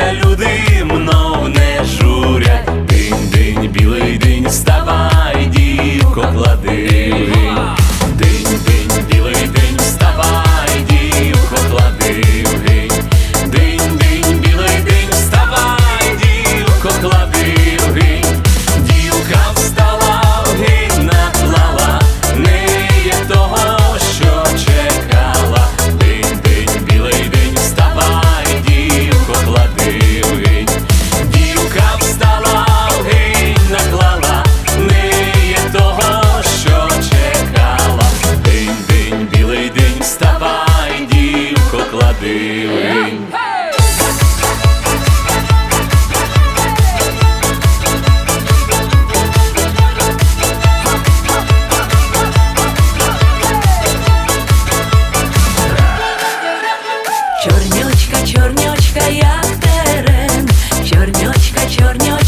சலுது чернила